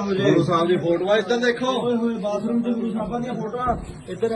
ਗੁਰੂ ਸਾਹਿਬ ਦੀ ਫੋਟੋਆਂ ਇੱਧਰ ਦੇਖੋ। ਓਏ ਹੋਏ ਬਾਥਰੂਮ ਤੇ ਗੁਰੂ ਸਾਹਿਬਾਂ ਦੀਆਂ ਫੋਟੋਆਂ ਇੱਧਰ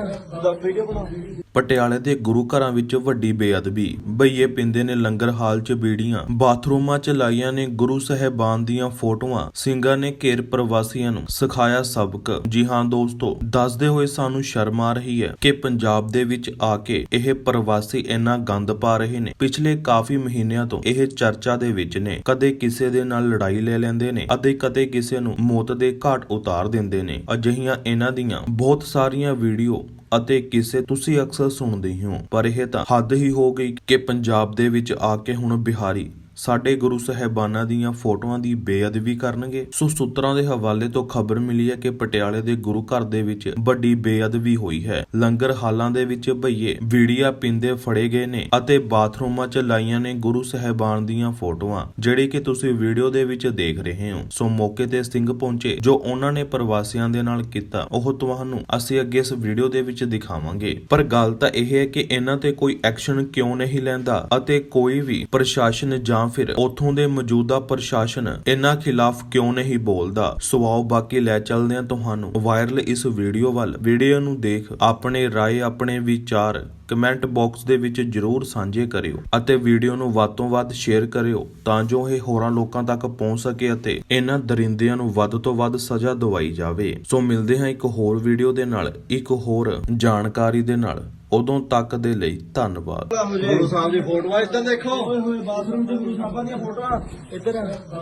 ਦਾ ਵੀਡੀਓ ਬਣਾਓ। ਪਟਿਆਲੇ ਦੇ ਗੁਰੂ ਘਰਾਂ ਵਿੱਚ ਵੱਡੀ ਬੇਅਦਬੀ ਬਈਏ ਪਿੰਦੇ ਨੇ ਲੰਗਰ ਹਾਲ 'ਚ ਬੀੜੀਆਂ ਬਾਥਰੂਮਾਂ 'ਚ ਲਾਈਆਂ ਨੇ ਗੁਰੂ ਸਾਹਿਬਾਨ ਦੀਆਂ ਫੋਟੋਆਂ ਸਿੰਘਾਂ ਨੇ ਘੇਰ ਪ੍ਰਵਾਸੀਆਂ ਨੂੰ ਸਿਖਾਇਆ ਸਬਕ। ਜੀ ਹਾਂ ਦੋਸਤੋ ਦੱਸਦੇ ਹੋਏ ਸਾਨੂੰ ਸ਼ਰਮ ਆ ਰਹੀ ਹੈ ਕਿ ਪੰਜਾਬ ਦੇ ਵਿੱਚ ਆ ਕੇ ਇਹ ਪ੍ਰਵਾਸੀ ਇੰਨਾ ਗੰਦ ਪਾ ਰਹੇ ਨੇ। ਪਿਛਲੇ ਕਾਫੀ ਮਹੀਨਿਆਂ ਤੋਂ ਇਹ ਚਰਚਾ ਦੇ ਵਿੱਚ ਨੇ। ਕਦੇ ਕਿਸੇ ਦੇ ਨਾਲ ਲੜਾਈ ਲੈ ਲੈਂਦੇ ਨੇ ਅਤੇ ਕਦੇ ਕਿਸੇ ਨੂੰ ਮੌਤ ਦੇ ਘਾਟ ਉਤਾਰ ਦਿੰਦੇ ਨੇ। ਅਜਿਹੀਆਂ ਇਹਨਾਂ ਦੀਆਂ ਬਹੁਤ ਸਾਰੀਆਂ ਵੀਡੀਓ ਅਤੇ ਕਿਸੇ ਤੁਸੀਂ ਅਕਸਰ ਸੁਣਦੇ ਹੋ ਪਰ ਇਹ ਤਾਂ ਹੱਦ ਹੀ ਹੋ ਗਈ ਕਿ ਪੰਜਾਬ ਦੇ ਵਿੱਚ ਆ ਕੇ ਹੁਣ ਬਿਹਾਰੀ ਸਾਡੇ ਗੁਰੂ ਸਾਹਿਬਾਨਾਂ ਦੀਆਂ ਫੋਟੋਆਂ ਦੀ ਬੇਅਦਬੀ ਕਰਨਗੇ। ਸੋ ਸੂਤਰਾਂ ਦੇ ਹਵਾਲੇ ਤੋਂ ਖਬਰ ਮਿਲੀ ਹੈ ਕਿ ਪਟਿਆਲੇ ਦੇ ਗੁਰੂ ਘਰ ਦੇ ਵਿੱਚ ਵੱਡੀ ਬੇਅਦਬੀ ਹੋਈ ਹੈ। ਲੰਗਰ ਹਾਲਾਂ ਦੇ ਵਿੱਚ ਭਈਏ ਵੀੜੀਆਂ ਪਿੰਦੇ ਫੜੇ ਗਏ ਨੇ ਅਤੇ ਬਾਥਰੂਮਾਂ 'ਚ ਲਾਈਆਂ ਨੇ ਗੁਰੂ ਸਾਹਿਬਾਨ ਦੀਆਂ ਫੋਟੋਆਂ, ਜਿਹੜੀ ਕਿ ਤੁਸੀਂ ਵੀਡੀਓ ਦੇ ਵਿੱਚ ਦੇਖ ਰਹੇ ਹੋ। ਸੋ ਮੌਕੇ ਤੇ ਸਿੰਘ ਪਹੁੰਚੇ, ਜੋ ਉਹਨਾਂ ਨੇ ਪ੍ਰਵਾਸੀਆਂ ਦੇ ਨਾਲ ਕੀਤਾ, ਉਹ ਤੁਹਾਨੂੰ ਅਸੀਂ ਅੱਗੇ ਇਸ ਵੀਡੀਓ ਦੇ ਵਿੱਚ ਦਿਖਾਵਾਂਗੇ। ਪਰ ਗੱਲ ਤਾਂ ਇਹ ਹੈ ਕਿ ਇਹਨਾਂ ਤੇ ਕੋਈ ਐਕਸ਼ਨ ਕਿਉਂ ਨਹੀਂ ਲੈਂਦਾ ਅਤੇ ਕੋਈ ਵੀ ਪ੍ਰਸ਼ਾਸਨ ਜਾਂ ਫਿਰ ਉਥੋਂ ਦੇ ਮੌਜੂਦਾ ਪ੍ਰਸ਼ਾਸਨ ਇਹਨਾਂ ਖਿਲਾਫ ਕਿਉਂ ਨਹੀਂ ਬੋਲਦਾ? ਸੋ ਆਓ ਬਾਕੀ ਲੈ ਚੱਲਦੇ ਹਾਂ ਤੁਹਾਨੂੰ ਵਾਇਰਲ ਇਸ ਵੀਡੀਓ ਵੱਲ, ਵੀਡੀਓ ਨੂੰ ਦੇਖ ਆਪਣੇ ਰਾਏ, ਆਪਣੇ ਵਿਚਾਰ ਕਮੈਂਟ ਬਾਕਸ ਦੇ ਵਿੱਚ ਜਰੂਰ ਸਾਂਝੇ ਕਰਿਓ ਅਤੇ ਵੀਡੀਓ ਨੂੰ ਵੱਧ ਤੋਂ ਵੱਧ ਸ਼ੇਅਰ ਕਰਿਓ ਤਾਂ ਜੋ ਇਹ ਹੋਰਾਂ ਲੋਕਾਂ ਤੱਕ ਪਹੁੰਚ ਸਕੇ ਅਤੇ ਇਹਨਾਂ ਦਰਿੰਦਿਆਂ ਨੂੰ ਵੱਧ ਤੋਂ ਵੱਧ ਸਜ਼ਾ ਦਵਾਈ ਜਾਵੇ। ਸੋ ਮਿਲਦੇ ਹਾਂ ਇੱਕ ਹੋਰ ਵੀਡੀਓ ਦੇ ਨਾਲ, ਇੱਕ ਹੋਰ ਜਾਣਕਾਰੀ ਦੇ ਨਾਲ। ਉਦੋਂ ਤੱਕ ਦੇ ਲਈ ਧੰਨਵਾਦ। ਗੁਰੂ ਸਾਹਿਬ ਦੀ ਫੋਟੋਆਂ ਇੱਧਰ ਦੇਖੋ। ਓਏ ਹੋਏ ਬਾਥਰੂਮ ਤੇ ਗੁਰੂ ਸਾਹਿਬਾਂ ਦੀਆਂ ਫੋਟੋਆਂ। ਇੱਧਰ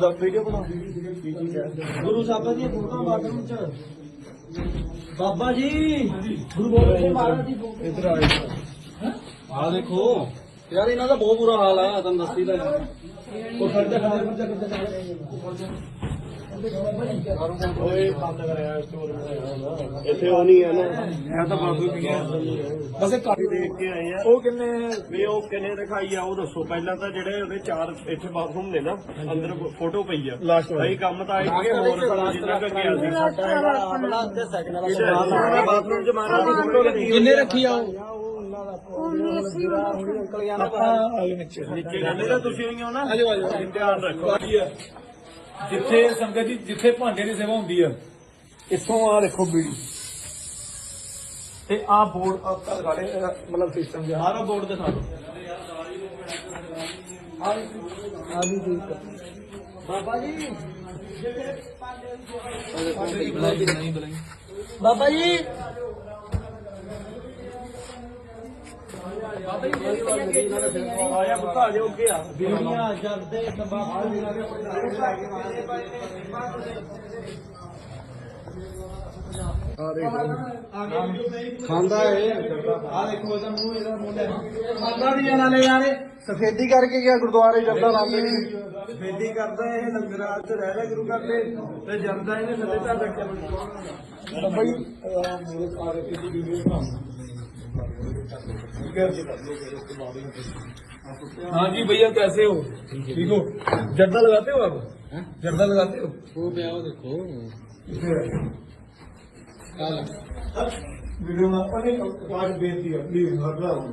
ਦਾ ਵੀਡੀਓ ਬਣਾਓ। ਗੁਰੂ ਸਾਹਿਬਾਂ ਦੀਆਂ ਫੋਟੋਆਂ ਬਾਥਰੂਮ 'ਚ। ਬਾਬਾ ਜੀ ਗੁਰੂ ਗੋਬਿੰਦ ਸਿੰਘ ਮਹਾਰਾਜ ਦੀ ਫੋਟੋ। ਇੱਧਰ ਆਏ ਆ। ਦੇਖੋ। ਯਾਰ ਇਹਨਾਂ ਦਾ ਬਹੁਤ ਬੁਰਾ ਹਾਲ ਆ ਤੁਹਾਨੂੰ ਦੱਸੀ ਤਾਂ ਉਹ ਖੜਦਾ ਖੜਦਾ ਖੜਦਾ ਇੱਥੇ ਉਹ ਨਹੀਂ ਹੈ ਨਾ। ਇਹ ਤਾਂ ਬਾਬੂ ਕੀ ਹੈ। ਬਸ ਇਹ ਕਾਫੀ ਦੇਖ ਕੇ ਆਏ ਆ। ਉਹ ਕਿੰਨੇ ਵੀ ਉਹ ਕਿੰਨੇ ਦਿਖਾਈ ਆ ਉਹ ਦੱਸੋ। ਪਹਿਲਾਂ ਤਾਂ ਜਿਹੜੇ ਉਹਦੇ ਚਾਰ ਇੱਥੇ ਬਾਥਰੂਮ ਨੇ ਨਾ ਅੰਦਰ ਫੋਟੋ ਪਈ ਆ. ਅਸੀਂ ਕੰਮ ਤਾਂ ਆਏ ਸੀਗੇ ਹੋਰ ਜਿੰਨਾ ਕੁ ਗਿਆ ਸੀ। ਆਪਣਾ। ਤੇ ਸੈਕਿੰਡ ਇਹਦੇ ਬਾਥਰੂਮ। 'ਚ ਮਹਾਰਾਜ ਦੀ ਫੋਟੋ ਲੱਗੀ ਕਿੰਨੇ ਰੱਖੀ ਆ ਨੀਚੇ ਕਹਿੰਦੇ ਤਾਂ ਤੁਸੀਂ ਹੋਈਆਂ ਨਾ? ਆਜੋ ਆਜੋ ਧਿਆਨ ਰੱਖੋ। ਜਿੱਥੇ ਸੰਗਤ ਜੀ ਜਿੱਥੇ ਭਾਂਡੇ ਦੀ ਸੇਵਾ ਹੁੰਦੀ ਆ। ਇੱਥੋਂ ਆ ਦੇਖੋ ਬੀੜੀ। ਤੇ ਆ ਬੋਰਡ ਆ ਸਾਡੇ ਮਤਲਬ ਸਿਸਟਮ ਜਿਹਾ। ਆਹ ਬੋਰਡ ਦਿਖਾ ਦਿਓ। ਆ ਵੀ ਆ ਬਾਬਾ ਜੀ। ਬਾਬਾ ਜੀ। ਆਇਆ ਬੁੱਤਾ ਜੋ ਅੱਗੇ ਆ ਬੀੜੀਆਂ ਜਰਦੇ ਤੰਬਾਕੂ ਖਾਂਦਾ ਏ ਆ ਦੇਖੋ ਇਹਦਾ ਮੂੰਹ ਇਹਦਾ ਮੂੰਹ ਖਾਂਦਾ ਵੀ ਜਾਣਾ ਲੈ ਯਾਰੇ ਸਫੇਦੀ ਕਰਕੇ ਗਿਆ ਗੁਰਦੁਆਰੇ ਜਰਦਾ ਲਾਉਂਦੇ ਬੇਦੀ ਕਰਦਾ ਇਹ ਲੰਗਰਾਂ ਚ ਰਹਿ ਰਿਹਾ ਗੁਰੂ ਘਰ ਤੇ ਤੇ ਜਰਦਾ ਇਹਨੇ ਥੱਲੇ ਤਾਂ ਰੱਖਿਆ ਤਾਂ ਬਈ ਮੇਰੇ ਸਾਰੇ ਕਿਸੇ ਵੀਡੀਓ हाँ जी भैया कैसे हो ठीक हो जर्दा लगाते हो आप जर्दा लगाते हो वो पे आओ देखो वीडियो में अपने आज बेच दिया प्लीज हट रहा हूँ